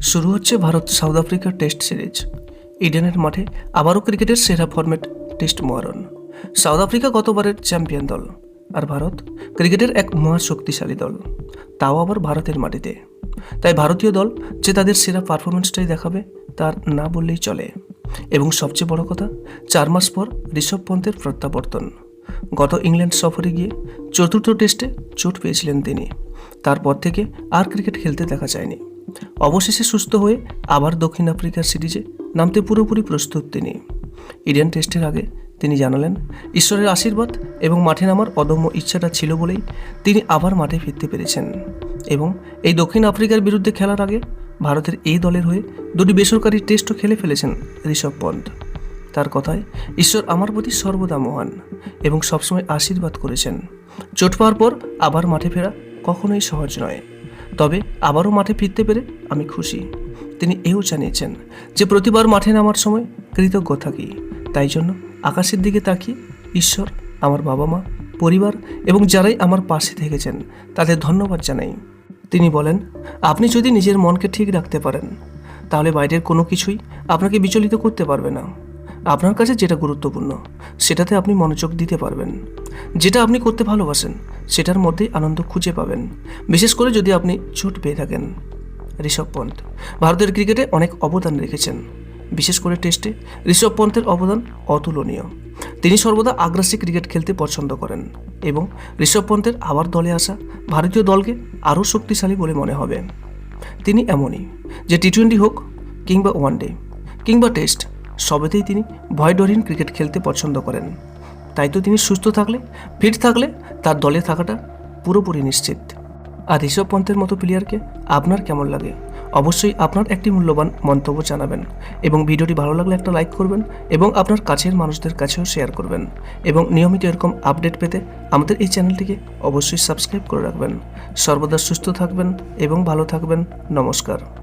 শুরু হচ্ছে ভারত সাউথ আফ্রিকার টেস্ট সিরিজ। ইডেনের মাঠে আবারও ক্রিকেটের সেরা ফরম্যাট টেস্ট মহারণ। সাউথ আফ্রিকা গতবারের চ্যাম্পিয়ন দল, আর ভারত ক্রিকেটের এক মহা শক্তিশালী দল। তাও আবার ভারতের মাটিতে। তাই ভারতীয় দল যে তাদের সেরা পারফরমেন্সটাই দেখাবে, তার না বললেই চলে। এবং সবচেয়ে বড় কথা, চার মাস পর ঋষভ পন্থের প্রত্যাবর্তন। গত ইংল্যান্ড সফরে গিয়ে চতুর্থ টেস্টে চোট পেয়েছিলেন তিনি। তারপর থেকে আর ক্রিকেট খেলতে দেখা যায়নি। অবশেষে সুস্থ হয়ে আবার দক্ষিণ আফ্রিকার সিরিজে নামতে পুরোপুরি প্রস্তুত তিনি। ইডেন টেস্টের আগে তিনি জানালেন, ঈশ্বরের আশীর্বাদ এবং মাঠে নামার অদম্য ইচ্ছাটা ছিল বলেই তিনি আবার মাঠে ফিরতে পেরেছেন এবং এই দক্ষিণ আফ্রিকার বিরুদ্ধে খেলার আগে ভারতের এই দলের হয়ে দুটি বেসরকারি টেস্টও খেলে ফেলেছেন ঋষভ পন্থ তার কথায়, ঈশ্বর আমার প্রতি সর্বদা মহান এবং সবসময় আশীর্বাদ করেছেন। চোট পাওয়ার পর আবার মাঠে ফেরা কখনোই সহজ নয়। তবে আবারও মাঠে ফিরতে পেরে আমি খুশি। তিনি এও জানিয়েছেন যে প্রতিবার মাঠে নামার সময় কৃতজ্ঞ থাকি। তাই জন্য আকাশের দিকে তাকিয়ে ঈশ্বর, আমার বাবা মা, পরিবার এবং যারাই আমার পাশে থেকেছেন তাদের ধন্যবাদ জানাই। তিনি বলেন, আপনি যদি নিজের মনকে ঠিক রাখতে পারেন, তাহলে বাইরের কোনো কিছুই আপনাকে বিচলিত করতে পারবে না। আপনার কাছে যেটা গুরুত্বপূর্ণ, সেটাতে আপনি মনোযোগ দিতে পারবেন। যেটা আপনি করতে ভালোবাসেন, সেটার মধ্যেই আনন্দ খুঁজে পাবেন। বিশেষ করে যদি আপনি চোট পেয়ে থাকেন। ঋষভ পন্থ, ভারতের ক্রিকেটে অনেক অবদান রেখেছেন। বিশেষ করে টেস্টে ঋষভ পন্থের অবদান অতুলনীয়। তিনি সর্বদা আগ্রাসী ক্রিকেট খেলতে পছন্দ করেন এবং ঋষভ পন্থের আবার দলে আসা ভারতীয় দলকে আরও শক্তিশালী বলে মনে হবে। তিনি এমনই, যে টি টোয়েন্টি হোক কিংবা ওয়ানডে কিংবা টেস্ট সবেতেই তিনি ভয়ডরহীন ক্রিকেট খেলতে পছন্দ করেন। তাই তো তিনি সুস্থ থাকলে, ফিট থাকলে তার দলে থাকাটা পুরোপুরি নিশ্চিত। আর ঋষভ পন্থের মতো প্লেয়ারকে আপনার কেমন লাগে? অবশ্যই আপনার একটি মূল্যবান মন্তব্য জানাবেন এবং ভিডিওটি ভালো লাগলে একটা লাইক করবেন এবং আপনার কাছের মানুষদের কাছেও শেয়ার করবেন এবং নিয়মিত এরকম আপডেট পেতে আমাদের এই চ্যানেলটিকে অবশ্যই সাবস্ক্রাইব করে রাখবেন। সর্বদা সুস্থ থাকবেন এবং ভালো থাকবেন। নমস্কার।